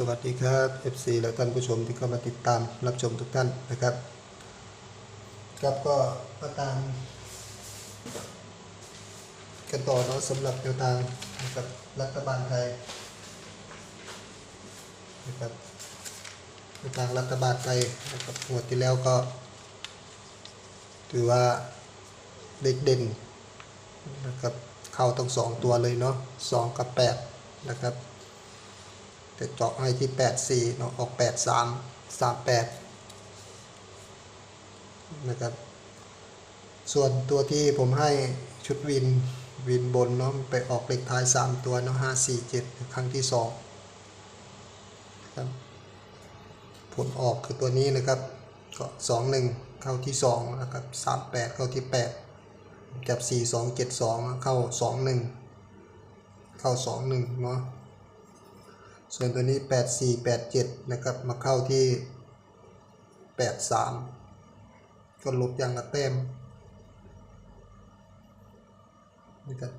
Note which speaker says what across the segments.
Speaker 1: สวัสดีครับ FC และท่านผู้ชมที่เข้ามาติดตามรับชมทุกท่านนะครับ ครับก็มาตามกันต่อเนาะสำหรับแนวทางนะครับรัฐบาลไทยนะครับแนวทางรัฐบาลไทยนะครับงวที่แล้วก็ ถือว่าเด็กเด่นนะครับเข้าทั้งสองตัวเลยเนาะสองกับแปดนะครับ จะเจาะให้ที่ 84เนาะออก 83 38 นะครับ ส่วนตัวที่ผมให้ชุดวินวินบนเนาะไปออกเลขท้าย 3 ตัวเนาะ547 ครั้งที่2ครับผลออกคือตัวนี้นะครับก็21 เข้าที่2นะครับ38 เข้าที่ 8 จับ 4272 เข้า 21 เข้า 21 เนาะ ส่วนตัวนี้ 84 87 นะครับ มาเข้าที่ 83 ก็ลดอย่างละเต็มนะครับ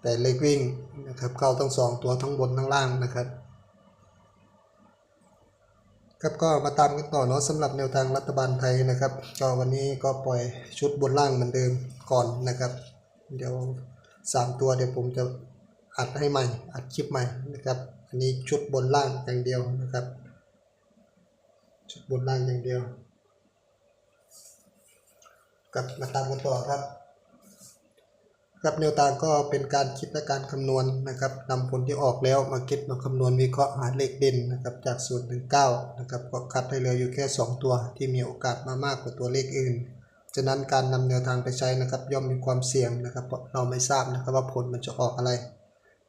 Speaker 1: แต่เลขวิ่งนะครับเข้าทั้งสองตัวทั้งบนทั้งล่างนะครับ ครับก็มาตามกันต่อเนาะสำหรับแนวทางรัฐบาลไทยนะครับ ก็วันนี้ก็ปล่อยชุดบนล่างเหมือนเดิมก่อนนะครับ เดี๋ยว 3 ตัวเดี๋ยวผมจะ อัดให้ใหม่ อัดคลิปใหม่นะครับ อันนี้ชุดบนล่างอย่างเดียวนะครับ ชุดบนล่างอย่างเดียวกับมาตามกันต่อครับ ครับแนวทางก็เป็นการคิดและการคำนวณนะครับนำผลที่ออกแล้วมาคิดมาคำนวณวิเคราะห์หาเลขเด่นนะครับจากศูนย์ถึงเก้านะครับก็คัดให้เหลืออยู่แค่ 2 ตัวที่มีโอกาสมามากกว่าตัวเลขอื่นฉะนั้นการนำแนวทางไปใช้นะครับย่อมมีความเสี่ยงนะครับเพราะเราไม่ทราบนะครับว่าผลมันจะออกอะไร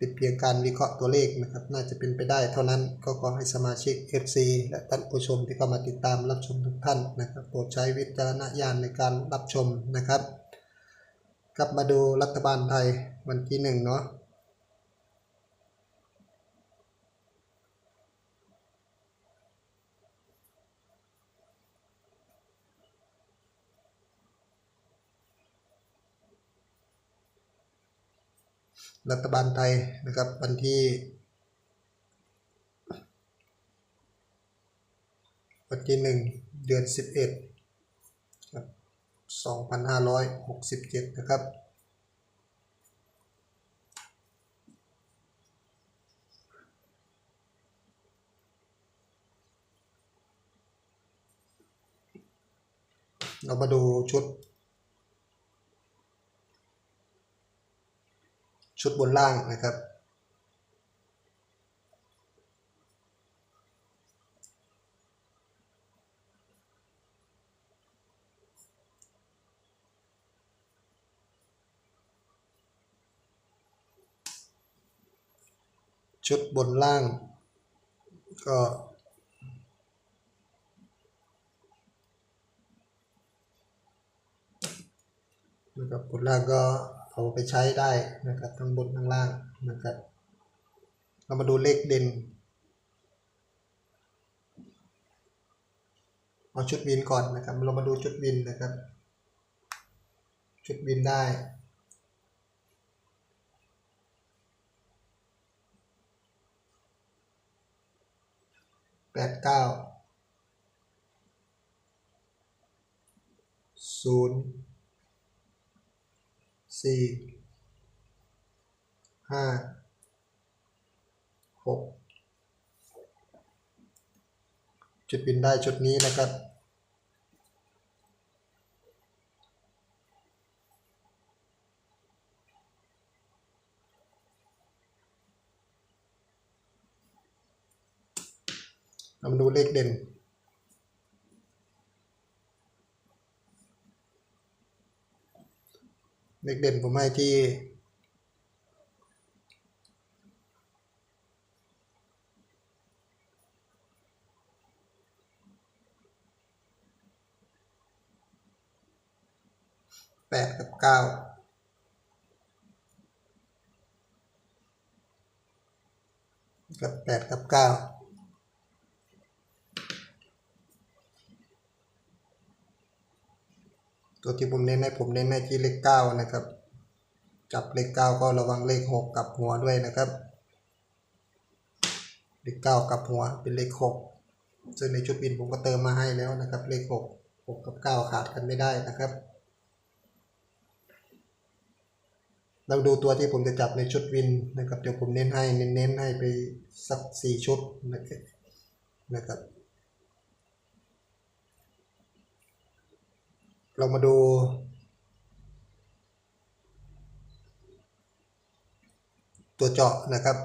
Speaker 1: เป็นเพียงการวิเคราะห์ตัวเลขนะครับ น่าจะเป็นไปได้เท่านั้นก็ขอให้สมาชิก FC และท่านผู้ชมที่เข้ามาติดตามรับชมทุกท่านนะครับโปรดใช้วิจารณญาณในการรับชมนะครับ กลับมาดูรัฐบาลไทยวันที่หนึ่งเนาะ รัฐบาลไทยนะครับวันที่ วันที่หนึ่งเดือนสิบเอ็ดครับสองพันห้าร้อยหกสิบเจ็ดนะครับเรามาดูชุด ชุดบนล่างนะครับ ชุดบนล่าง ก็นะครับบนล่างก็ เอาไปใช้ได้นะครับทั้งบนทั้งล่างนะครับ เรามาดูเลขเด่นเอาชุดวินก่อนนะครับ เรามาดูชุดวินนะครับ ชุดวินได้แปดเก้าศูนย์ สี่ห้าหกจุดบินได้จุดนี้นะครับเรามาดูเลขเด่น เลขเด่นผมให้ที่แปดกับเก้ากับแปดกับเก้า ตัวที่ผมเน้นให้ผมเน้นให้ที่เลขเก้านะครับ จับเลขเก้าก็ระวังเลขหกกับหัวด้วยนะครับ เลขเก้ากับหัวเป็นเลขหกซึ่งในชุดวินผมก็เติมมาให้แล้วนะครับ เลขหกหกกับเก้าขาดกันไม่ได้นะครับ เราดูตัวที่ผมจะจับในชุดวินนะครับ เดี๋ยวผมเน้นให้เน้นๆให้ไปสักสี่ชุดนะครับนะครับ เรามาดูตัวเจาะนะครับ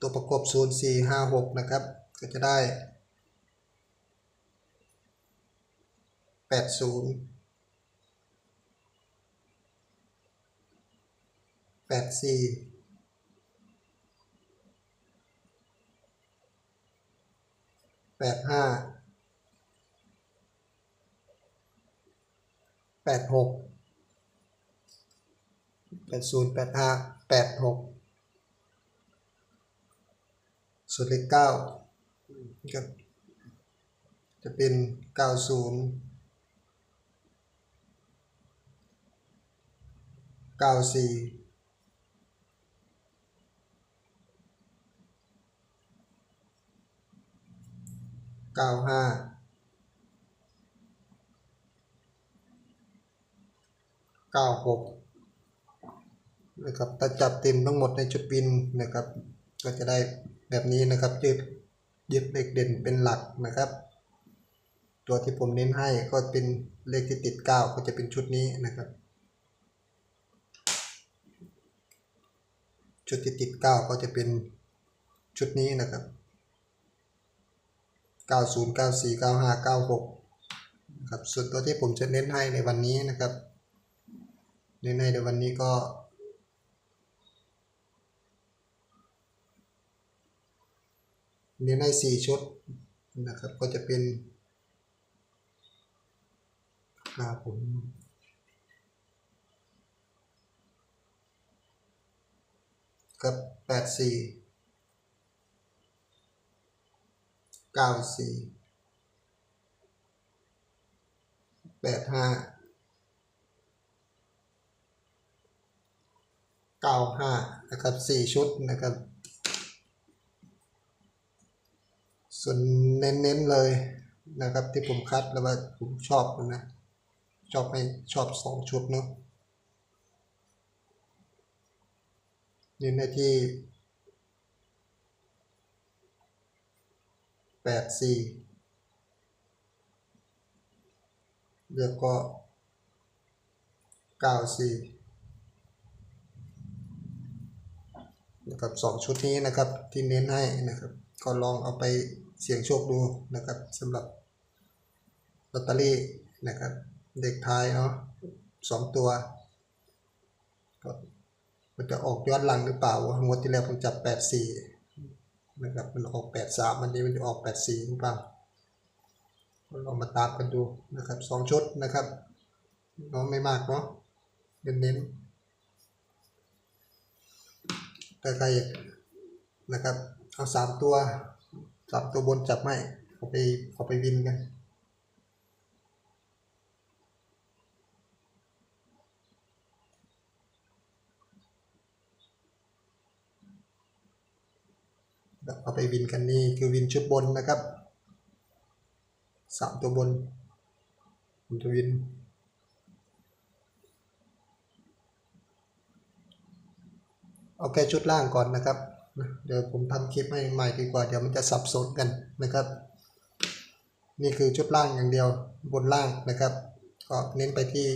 Speaker 1: ตัวประกบ 0 4 5 6 นะครับ ก็จะได้ 80 84 85 86 80 85 86ส่วนเลขเก้าครับจะเป็นเก้าศูนย์เก้าสี่เก้าห้า เก้าหกนะครับถ้าจับเต็มทั้งหมดในชุดบินนะครับ ก็จะได้แบบนี้นะครับยึดยึดเลขเด่นเป็นหลักนะครับ ตัวที่ผมเน้นให้ก็เป็นเลขที่ติด 9 ก็จะเป็นชุดนี้นะครับ ชุดที่ติด 9 ก็จะเป็นชุดนี้นะครับ 90 94 95 96นะครับส่วนตัวที่ผมจะเน้นให้ในวันนี้นะครับ เน้นให้ในวันนี้ก็เน้นให้สี่ชุดนะครับ ก็จะเป็นครับผมกับแปดสี่เก้าสี่แปดห้า เก้าห้านะครับสี่ชุดนะครับ ส่วนเน้นๆเลยนะครับที่ผมคัดแล้วว่าผมชอบนะชอบให้ชอบสองชุดเนาะเน้นในที่แปดสี่แล้วก็เก้าสี่ นะครับสองชุดนี้นะครับที่เน้นให้นะครับ ก็ลองเอาไปเสี่ยงโชคดูนะครับสำหรับลอตเตอรี่นะครับ เด็กทายเนาะสองตัวก็มันจะออกย้อนหลังหรือเปล่างวดที่แล้วผมจับแปดสี่นะครับมันออกแปดสามวันนี้มันจะออกแปดสี่หรือเปล่าก็ลองมาตามกันดูนะครับสองชุดนะครับเนาะไม่มากเนาะเน้นๆ แต่ใครนะครับ เอาสามตัวสามตัวบนจับไม่เอาไปเอาไปวินกันเอาไปวินกันนี่คือวินชุดบนนะครับสามตัวบนผมจะวิน เอาแค่ชุดล่างก่อนนะครับ เดี๋ยวผมทำคลิปให้ใหม่ดีกว่า เดี๋ยวมันจะสับสนกันนะครับ นี่คือชุดล่างอย่างเดียวบนล่างนะครับ ก็เน้นไปที่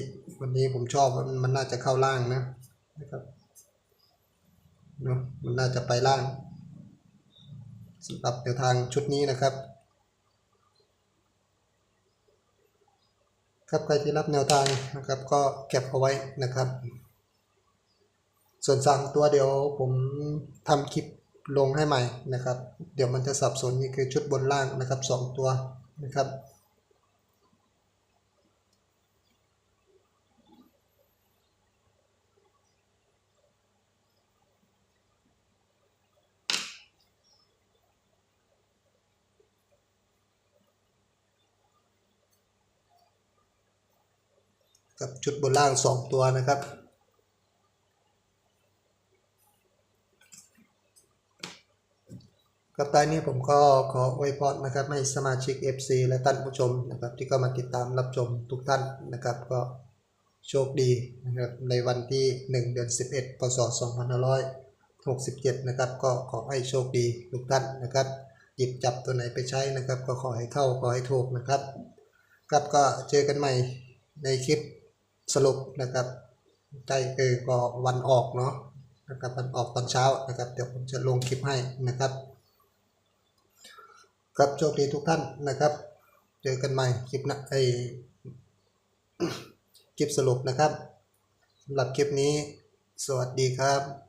Speaker 1: วันนี้ผมชอบว่ามันน่าจะเข้าล่างนะนะครับเนาะมันน่าจะไปล่างสำหรับแนวทางชุดนี้นะครับ ครับใครที่รับแนวทางนะครับ ก็เก็บเอาไว้นะครับ ส่วนสั่งตัวเดี๋ยวผมทำคลิปลงให้ใหม่นะครับ เดี๋ยวมันจะสับสนนี่คือชุดบนล่างนะครับสองตัวนะครับกับชุดบนล่างสองตัวนะครับ กับตอนนี้ผมก็ขออวยพรนะครับให้สมาชิก FC และท่านผู้ชมนะครับที่ก็มาติดตามรับชมทุกท่านนะครับก็โชคดีนะครับในวันที่ 1 เดือน 11พศ2567 นะครับก็ขอให้โชคดีทุกท่านนะครับ หยิบจับตัวไหนไปใช้นะครับ ก็ขอให้เข้าขอให้ถูกนะครับครับก็เจอกันใหม่ในคลิปสรุปนะครับใจเออก็วันออกเนาะนะครับวันออกตอนเช้านะครับเดี๋ยวผมจะลงคลิปให้นะครับ ครับโชคดีทุกท่านนะครับ เจอกันใหม่คลิปนะไอคลิปสรุปนะครับสำหรับคลิปนี้ สวัสดีครับ